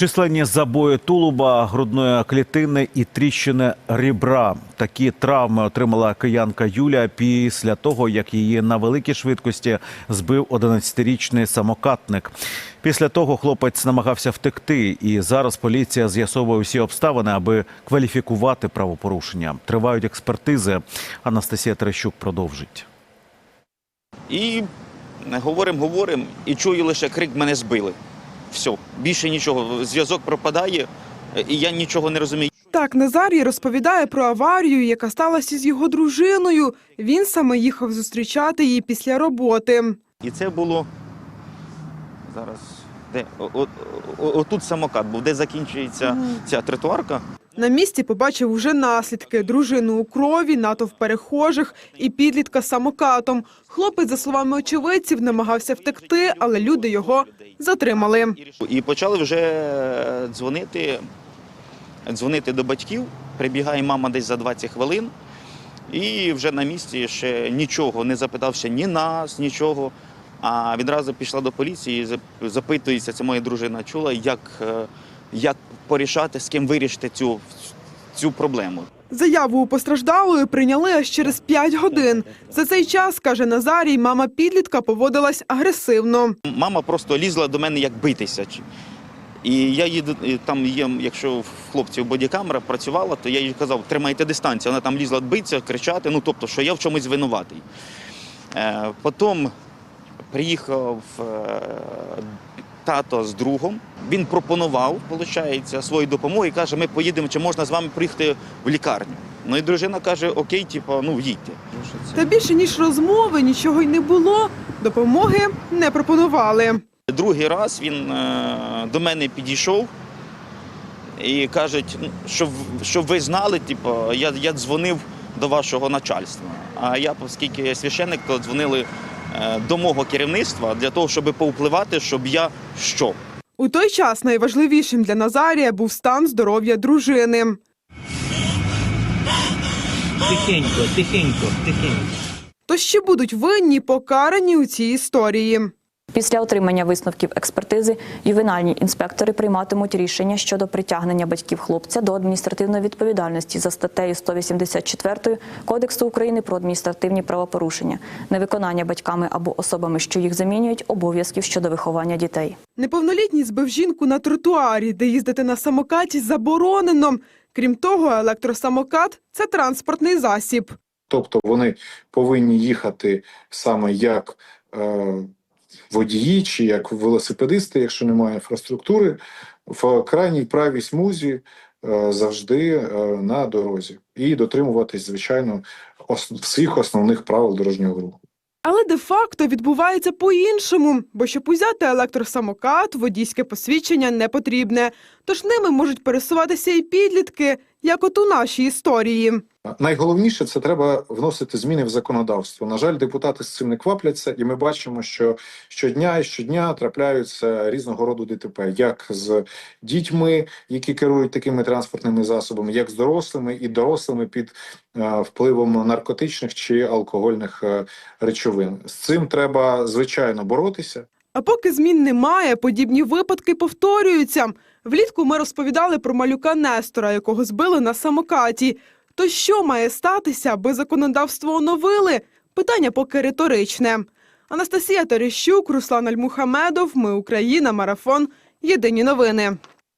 Численні забої тулуба, грудної клітини і тріщини ребра. Такі травми отримала киянка Юля після того, як її на великій швидкості збив 11-річний самокатник. Після того хлопець намагався втекти, і зараз поліція з'ясовує всі обставини, аби кваліфікувати правопорушення. Тривають експертизи. Анастасія Терещук продовжить. І говоримо, говоримо, і чую лише крик мене збили. Все, більше нічого. Зв'язок пропадає, і я нічого не розумію. Так, Назарій розповідає про аварію, яка сталася з його дружиною. Він саме їхав зустрічати її після роботи. І це було зараз. Де? О- о- о- Отут самокат був, де закінчується ця тротуарка. На місці побачив уже наслідки: дружину у крові, натовп перехожих і підлітка самокатом. Хлопець, за словами очевидців, намагався втекти, але люди його затримали. І почали вже дзвонити, дзвонити до батьків. Прибігає мама десь за 20 хвилин. І вже на місці ще нічого, не запитався ні нас, нічого. А відразу пішла до поліції, запитується, це моя дружина чула, як, е, як порішати, з ким вирішити цю, цю проблему. Заяву у постраждалої прийняли аж через 5 годин. За цей час, каже Назарій, мама підлітка поводилась агресивно. Мама просто лізла до мене як битися. І я і там є, якщо в хлопців бодікамера працювала, то я їй казав, тримайте дистанцію. Вона там лізла битися, кричати, ну тобто, що я в чомусь винуватий. Е, потім приїхав е, тато з другом. Він пропонував, виходить, свою допомогу і каже, ми поїдемо, чи можна з вами приїхати в лікарню. Ну і дружина каже, окей, типу, ну їдьте. Та більше ніж розмови, нічого й не було. Допомоги не пропонували. Другий раз він е, до мене підійшов і каже, ну, щоб, щоб ви знали, типу, я, я дзвонив до вашого начальства. А я, оскільки я священник, то дзвонили до мого керівництва для того, щоб повпливати, щоб я що. У той час найважливішим для Назарія був стан здоров'я дружини. Тихенько, тихенько, тихенько. То ще будуть винні покарані у цій історії. Після отримання висновків експертизи ювенальні інспектори прийматимуть рішення щодо притягнення батьків хлопця до адміністративної відповідальності за статтею 184 Кодексу України про адміністративні правопорушення, невиконання батьками або особами, що їх замінюють, обов'язків щодо виховання дітей. Неповнолітній збив жінку на тротуарі, де їздити на самокаті заборонено. Крім того, електросамокат це транспортний засіб. Тобто вони повинні їхати саме як е, водії чи як велосипедисти, якщо немає інфраструктури, в крайній правій смузі е, завжди е, на дорозі і дотримуватись, звичайно, всіх основних правил дорожнього руху. Але де-факто відбувається по-іншому, бо щоб узяти електросамокат, водійське посвідчення не потрібне. Тож ними можуть пересуватися і підлітки, як от у нашій історії. Найголовніше це треба вносити зміни в законодавство. На жаль, депутати з цим не квапляться, і ми бачимо, що щодня і щодня трапляються різного роду ДТП, як з дітьми, які керують такими транспортними засобами, як з дорослими і дорослими під е, впливом наркотичних чи алкогольних е, речовин. З цим треба звичайно боротися. А поки змін немає, подібні випадки повторюються. Влітку ми розповідали про малюка Нестора, якого збили на самокаті. То що має статися, аби законодавство оновили? Питання поки риторичне. Анастасія Терещук, Руслан Альмухамедов. Ми Україна. Марафон. Єдині новини.